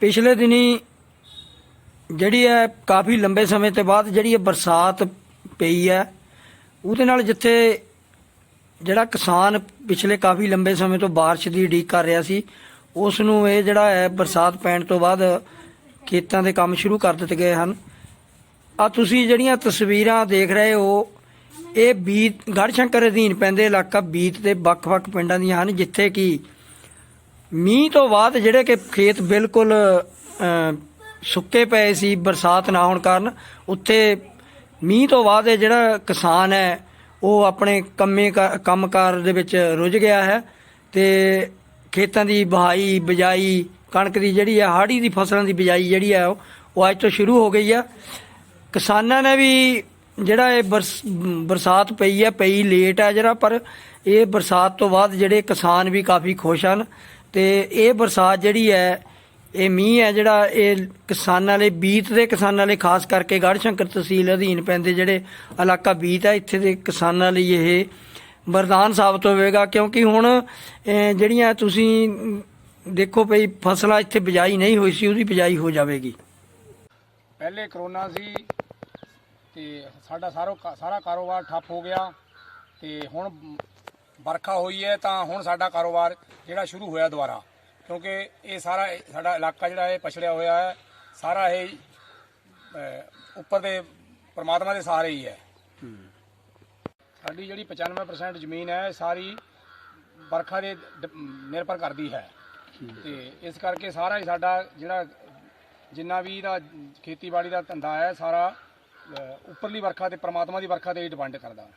ਪਿਛਲੇ ਦਿਨੀ ਜਿਹੜੀ ਹੈ ਕਾਫੀ ਲੰਬੇ ਸਮੇਂ ਤੋਂ ਬਾਅਦ ਜਿਹੜੀ ਇਹ ਬਰਸਾਤ ਪਈ ਹੈ, ਉਹਦੇ ਨਾਲ ਜਿੱਥੇ ਜਿਹੜਾ ਕਿਸਾਨ ਪਿਛਲੇ ਕਾਫੀ ਲੰਬੇ ਸਮੇਂ ਤੋਂ ਬਾਰਿਸ਼ ਦੀ ਉਡੀਕ ਕਰ ਰਿਹਾ ਸੀ ਉਸ ਨੂੰ ਇਹ ਜਿਹੜਾ ਹੈ ਬਰਸਾਤ ਪੈਣ ਤੋਂ ਬਾਅਦ ਖੇਤਾਂ ਦੇ ਕੰਮ ਸ਼ੁਰੂ ਕਰ ਦਿੱਤੇ ਗਏ ਹਨ। ਆ ਤੁਸੀਂ ਜਿਹੜੀਆਂ ਤਸਵੀਰਾਂ ਦੇਖ ਰਹੇ ਹੋ, ਇਹ ਬੀਤ ਗੜਸ਼ੰਕਰ ਅਧੀਨ ਪੈਂਦੇ ਇਲਾਕਾ ਬੀਤ ਦੇ ਵੱਖ-ਵੱਖ ਪਿੰਡਾਂ ਦੀਆਂ ਹਨ, ਜਿੱਥੇ ਕਿ ਮੀਂਹ ਤੋਂ ਬਾਅਦ ਜਿਹੜੇ ਕਿ ਖੇਤ ਬਿਲਕੁਲ ਸੁੱਕੇ ਪਏ ਸੀ, ਬਰਸਾਤ ਨਾ ਹੋਣ ਕਾਰਨ, ਉੱਥੇ ਮੀਂਹ ਤੋਂ ਬਾਅਦ ਜਿਹੜਾ ਕਿਸਾਨ ਹੈ, ਉਹ ਆਪਣੇ ਕੰਮੇ ਕਾ- ਕੰਮਕਾਰ ਦੇ ਵਿੱਚ ਰੁੱਝ ਗਿਆ ਹੈ ਤੇ ਖੇਤਾਂ ਦੀ ਬਹਾਈ, ਬਿਜਾਈ, ਕਣਕ ਦੀ ਜਿਹੜੀ ਹੈ ਹਾੜੀ ਦੀ ਫਸਲਾਂ ਦੀ ਬਿਜਾਈ ਜਿਹੜੀ ਹੈ, ਉਹ ਉਹ ਅੱਜ ਤੋਂ ਸ਼ੁਰੂ ਹੋ ਗਈ ਆ ਕਿਸਾਨਾਂ ਨੇ ਵੀ ਜਿਹੜਾ ਇਹ ਬਰਸ- ਬਰਸਾਤ ਪਈ ਹੈ, ਪਈ ਲੇਟ ਹੈ ਜਿਹੜਾ ਪਰ ਇਹ ਬਰਸਾਤ ਤੋਂ ਬਾਅਦ ਜਿਹੜੇ ਕਿਸਾਨ ਵੀ ਕਾਫੀ ਖੁਸ਼ ਹਨ। ਤੇ ਇਹ ਬਰਸਾਤ ਜਿਹੜੀ ਹੈ, ਇਹ ਮੀਂਹ ਹੈ ਜਿਹੜਾ, ਇਹ ਕਿਸਾਨਾਂ ਲਈ ਬੀਤ ਦੇ ਕਿਸਾਨਾਂ ਲਈ, ਖਾਸ ਕਰਕੇ ਗੜ੍ਹਸ਼ੰਕਰ ਤਹਿਸੀਲ ਅਧੀਨ ਪੈਂਦੇ ਜਿਹੜੇ ਇਲਾਕਾ ਬੀਤ ਹੈ, ਇੱਥੇ ਦੇ ਕਿਸਾਨਾਂ ਲਈ ਇਹ ਵਰਦਾਨ ਸਾਬਤ ਹੋਵੇਗਾ। ਕਿਉਂਕਿ ਹੁਣ ਜਿਹੜੀਆਂ ਤੁਸੀਂ ਦੇਖੋ ਭਈ ਫਸਲਾਂ ਇੱਥੇ ਬਿਜਾਈ ਨਹੀਂ ਹੋਈ ਸੀ, ਉਹਦੀ ਬਿਜਾਈ ਹੋ ਜਾਵੇਗੀ। ਪਹਿਲੇ ਕਰੋਨਾ ਸੀ ਤੇ ਸਾਡਾ ਸਾਰਾ ਸਾਰਾ ਕਾਰੋਬਾਰ ਠੱਪ ਹੋ ਗਿਆ ਤੇ ਹੁਣ ਵਰਖਾ ਹੋਈ ਹੈ ਤਾਂ ਹੁਣ ਸਾਡਾ ਕਾਰੋਬਾਰ ਜਿਹੜਾ ਸ਼ੁਰੂ ਹੋਇਆ ਦੁਬਾਰਾ। ਕਿਉਂਕਿ ਇਹ ਸਾਰਾ ਸਾਡਾ ਇਲਾਕਾ ਜਿਹੜਾ ਹੈ ਪਛੜਿਆ ਹੋਇਆ ਹੈ। ਸਾਰਾ ਇਹ ਉੱਪਰ ਦੇ ਪਰਮਾਤਮਾ ਦੇ ਸਹਾਰੇ ਹੀ ਹੈ। ਸਾਡੀ ਜਿਹੜੀ 95% ਜ਼ਮੀਨ ਹੈ ਸਾਰੀ ਵਰਖਾ ਦੇ ਡ- ਨਿਰਭਰ ਕਰਦੀ ਹੈ। ਤੇ ਇਸ ਕਰਕੇ ਸਾਰਾ ਹੀ ਸਾਡਾ ਜਿਹੜਾ ਜਿੰਨਾ ਵੀ ਇਹਦਾ ਖੇਤੀਬਾੜੀ ਦਾ ਧੰਦਾ ਹੈ, ਸਾਰਾ ਉੱਪਰਲੀ ਵਰਖਾ ਤੇ ਪਰਮਾਤਮਾ ਦੀ ਵਰਖਾ ਤੇ ਹੀ ਡਿਪੈਂਡ ਕਰਦਾ।